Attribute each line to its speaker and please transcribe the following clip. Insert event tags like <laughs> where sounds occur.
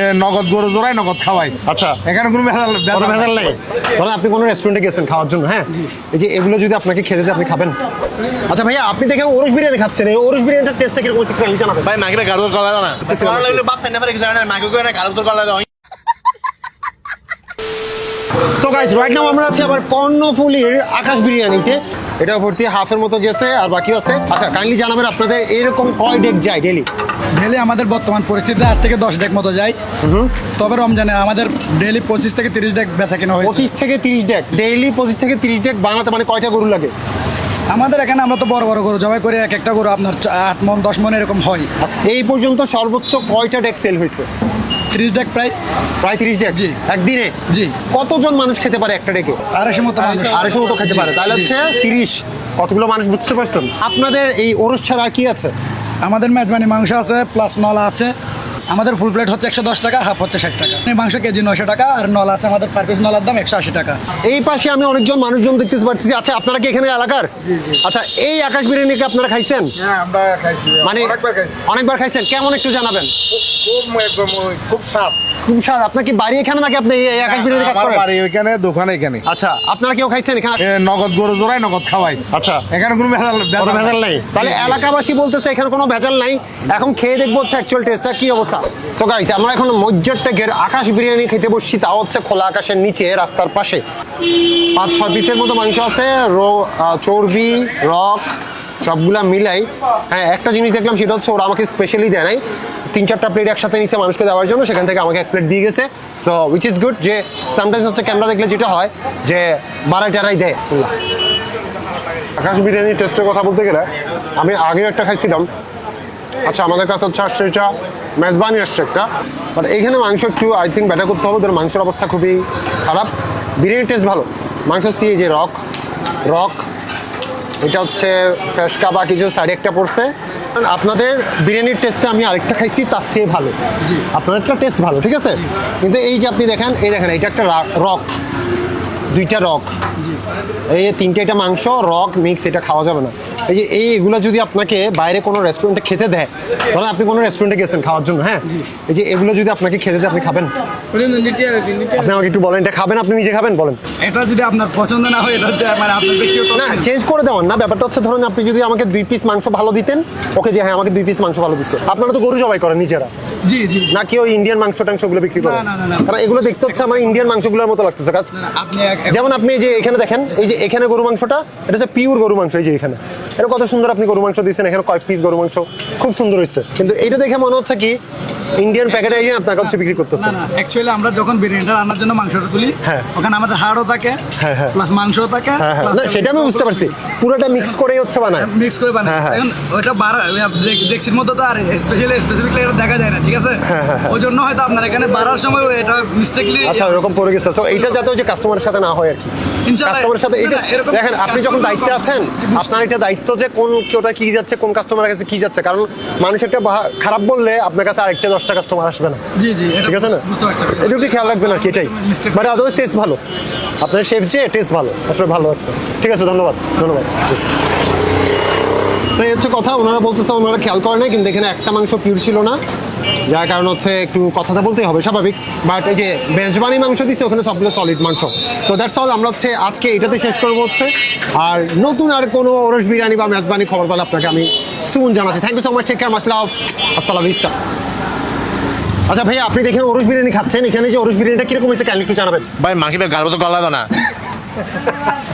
Speaker 1: এ নগদ গরু জোড়াই নগদ খাওয়াই।
Speaker 2: আচ্ছা।
Speaker 1: এখানে কোনো ভেজাল
Speaker 2: নেই। ধরেন আপনি কোনো রেস্টুরেন্টে গেছেন খাওয়ার জন্য হ্যাঁ? এই যে এগুলো যদি আপনাকে খেতে দেয় আপনি খাবেন। আচ্ছা ভাইয়া আপনি দেখে ওরস বিরিয়ানি খাচ্ছেন এই ওরস বিরিয়ানিটার টেস্টটা কীরকম একটু জানাবেন।
Speaker 3: ভাই মাকে গাড়ি কলা দাও না। কলা লাগলে বাদ তাই না পারে কিছু না মাকে করে গাড়ি কলা দাও
Speaker 2: সো গাইস রাইট নাও আমরা আছি আবার কর্ণফুলির আকাশ বিরিয়ানিতে। এটা ভর্তি হাফের মতো গেছে আর বাকি আছে। আচ্ছা কাইন্ডলি জানাবেন আপনাদের এরকম কয় ডেক যায় ডেলি
Speaker 4: ডেলি আমাদের বর্তমান পরিস্থিতিতে আট থেকে দশ ডেক মতো যায়। তবে রমজানে আমাদের ডেলি পঁচিশ থেকে তিরিশ ডেক বেচা কেনা হয়েছে।
Speaker 2: পঁচিশ থেকে তিরিশ ডেক ডেইলি পঁচিশ থেকে তিরিশ ডেক বানাতে মানে কয়টা গরু লাগে?
Speaker 4: আমাদের এখানে আমরা তো বড় বড় গরু জবাই করে এক একটা গরু আপনার আট মন দশ মন এরকম হয়।
Speaker 2: এই পর্যন্ত সর্বোচ্চ কয়টা ডেক সেল হয়েছে?
Speaker 4: তিরিশ ডেক প্রায়।
Speaker 2: প্রায় তিরিশ ডেক?
Speaker 4: জি।
Speaker 2: একদিনে?
Speaker 4: জি।
Speaker 2: কতজন মানুষ খেতে পারে একটা ডেকে?
Speaker 4: আড়াইশো মতো মানুষ।
Speaker 2: আড়াইশো। মতো খেতে পারে। তাহলে হচ্ছে তিরিশ। কতগুলো মানুষ বুঝতে পারছেন? আপনাদের এই ওরস ছাড়া আর কি আছে?
Speaker 4: আমাদের মেজবানি মাংস আছে প্লাস নলা আছে। আমাদের ফুল প্লেট হচ্ছে একশো দশ টাকা হাফ হচ্ছে ষাট টাকা। এই মাংস কেজি নয়শো টাকা আর নল আছে আমাদের পার পিস নলার দাম একশো আশি টাকা।
Speaker 2: এই পাশে আমি অনেকজন মানুষজন দেখতে পাচ্ছি যে আচ্ছা আপনারা কি এখানে এলাকার? আচ্ছা এই আকাশ বিরিয়ানি কি আপনারা খাইছেন?
Speaker 1: হ্যাঁ
Speaker 2: মানে
Speaker 1: অনেকবার
Speaker 2: খাইছেন। কেমন একটু জানাবেন?
Speaker 1: খুব স্বাদ।
Speaker 2: স্বাদ আপনার কি বাড়ি এখানে নাকি আপনি এই আকাশ বিরিয়ানি কাজ করেন?
Speaker 1: বাড়ি ওইখানে দোকান এখানে।
Speaker 2: আচ্ছা আপনারা কেউ খাইছেন এখানে?
Speaker 1: নগদ গরু জোড়াই নগদ খাওয়াই।
Speaker 2: আচ্ছা।
Speaker 1: এখানে কোনো ভেজাল
Speaker 2: ভেজাল নেই। তাহলে এলাকাবাসী বলতেছে এখানে কোনো ভেজাল নাই। এখন খেয়ে দেখব হচ্ছে অ্যাকচুয়াল টেস্টটা কি অবস্থা? সো গাইস আমরা এখন মজ্জার টেকের আকাশ বিরিয়ানি খেতে বসছি। তাও হচ্ছে খোলা আকাশের নিচে রাস্তার পাশে। পাঁচ ছয় পিসের মতো মাংস আছে রো চর্বি রক সবগুলা মিলাই। হ্যাঁ একটা জিনিস দেখলাম সেটা হচ্ছে ওরা আমাকে স্পেশালি দেয় নাই। তিন চারটা প্লেট একসাথে নিচে মানুষকে দেওয়ার জন্য, সেখান থেকে আমাকে এক প্লেট দিয়ে গেছে। সো উইচ ইজ গুড যে সামটাইমস হচ্ছে ক্যামেরা দেখলে যেটা হয় যে বারাই টারাই দেয়, বিসমিল্লাহ। আকাশ বিরিয়ানির টেস্টের কথা বলতে গেলে, আমি আগেও একটা খাইছিলাম। আচ্ছা আমাদের কাছে হচ্ছে আসছে এটা মেজবানি আসছে একটা। বাট এখানে মাংস একটু আই থিঙ্ক ব্যাটার করতে হবে, ওদের মাংসের অবস্থা খুবই খারাপ। বিরিয়ানির টেস্ট ভালো। মাংস সি এই যে রক রক এটা হচ্ছে ফেসকা বা কিছু সাইডে একটা পড়ছে। আপনাদের বিরিয়ানির টেস্টে আমি আরেকটা খাইছি তার চেয়ে ভালো।
Speaker 4: আপনাদের
Speaker 2: আপনাদেরটা টেস্ট ভালো ঠিক আছে? কিন্তু এই যে আপনি দেখেন এই দেখেন এটা একটা রক দুইটা রক। এই তিনটে এটা মাংস রক মিক্স এটা খাওয়া যাবে না। এই যে এই এগুলো যদি আপনাকে বাইরে কোনো রেস্টুরেন্টে খেতে দেয় ধরেন আপনি কোনো রেস্টুরেন্টে গেছেন খাওয়ার জন্য হ্যাঁ? এই যে এগুলো যদি আপনাকে খেতে দেয় আপনি খাবেন? আপনি আমাকে একটু বলেন এটা খাবেন আপনি নিজে খাবেন? বলেন।
Speaker 4: এটা যদি আপনার পছন্দ না হয় এটা হচ্ছে মানে আপনার ব্যক্তিগত
Speaker 2: না চেঞ্জ করে দেওয়ান না। ব্যাপারটা হচ্ছে ধরুন আপনি যদি আমাকে দুই পিস মাংস ভালো দিতেন ওকে যে হ্যাঁ আমাকে দুই পিস মাংস ভালো দিচ্ছে। আপনারা তো গরু জবাই করেন নিজেরা।
Speaker 4: জি জি।
Speaker 2: না কি ওই ইন্ডিয়ান মাংস টাংস টাংসগুলো বিক্রি
Speaker 4: করে।
Speaker 2: কারণ এগুলো দেখতে হচ্ছে আমার ইন্ডিয়ান মাংসগুলোর মতো লাগতেছে। কাজ
Speaker 4: আপনি এক-
Speaker 2: যেমন আপনি এই যে এখানে দেখেন এই যে এখানে গরু মাংসটা এটা হচ্ছে পিওর গরু মাংস এই যে এখানে। এটা কত সুন্দর আপনি গরু মাংস দিচ্ছেন এখানে কয়েক পিস গরু মাংস খুব সুন্দর হয়েছে। কিন্তু এটা দেখে মনে হচ্ছে কি ইন্ডিয়ান প্যাকেটে এই আপনার কাছে বিক্রি করতেছে।
Speaker 4: না না অ্যাকচুয়ালি আমরা যখন বিরিয়ানিটা রান্নার জন্য মাংসটা তুলি
Speaker 2: হ্যাঁ।
Speaker 4: ওখানে আমাদের হাড়ও থাকে
Speaker 2: হ্যাঁ, হ্যাঁ।
Speaker 4: প্লাস মাংসও থাকে
Speaker 2: হ্যাঁ হ্যাঁ। সেটা আমি বুঝতে পারছি। পুরোটা মিক্স করেই হচ্ছে বানায়।
Speaker 4: মিক্স করে বানাই
Speaker 2: হ্যাঁ, হ্যাঁ।
Speaker 4: এখন ওইটা বাড়া ডেক্সির মধ্যে তো আর স্পেশালি স্পেসিফিকলি এটা দেখা যায় না ঠিক আছে?
Speaker 2: হ্যাঁ, হ্যাঁ, হ্যাঁ।
Speaker 4: ওই জন্য হয়তো আপনার এখানে বাড়ার সময় এটা মিস্টেকলি
Speaker 2: আচ্ছা এরকম পড়ে গেছে। তো এইটা যাতে ওই যে কাস্টমারের সাথে না হয় আর কি। কাস্টমারের সাথে এটা দেখেন আপনি যখন দায়িত্বে আছেন আপনার এটা দায়িত্ব যে কোন কেউটা কি যাচ্ছে কোন কাস্টমারের কাছে কি যাচ্ছে। কারণ মানুষ একটা খারাপ বললে আপনার কাছে আরেকটা দশটা কাস্টমার আসবে না।
Speaker 4: জি জি এটা
Speaker 2: ঠিক আছে না? এটা একটু খেয়াল রাখবেন আর কি এটাই। বাট আদারওয়াইজ টেস্ট ভালো। আপনার শেফ যে টেস্ট ভালো। আসলে ভালো লাগছে। ঠিক আছে ধন্যবাদ। ধন্যবাদ। তো এই হচ্ছে কথা। ওনারা বলতেছে ওনারা খেয়াল করে নাই কিন্তু এখানে একটা মাংস পিউর ছিল না। যার কারণ হচ্ছে একটু কথাটা বলতেই হবে স্বাভাবিক। বাট এই যে বেঞ্চবানি মাংস দিচ্ছে ওখানে সবগুলো সলিড মাংস। তো দ্যাটস অল আমরা হচ্ছে আজকে এটাতে শেষ করব হচ্ছে। আর নতুন আর কোনো ওরস বিরিয়ানি বা মেজবানি খবর পেলে আপনাকে আমি সুন জানাচ্ছি। Thank you so much take care মাসলা আসসালাম ভিস্তা আচ্ছা ভাইয়া আপনি দেখেন ওরস বিরিয়ানি খাচ্ছেন। এখানে যে ওরস বিরিয়ানিটা কীরকম হয়েছে কাইন্ডলি একটু জানাবেন।
Speaker 3: ভাই মাকে গাড়ি কলা দাও না। <laughs>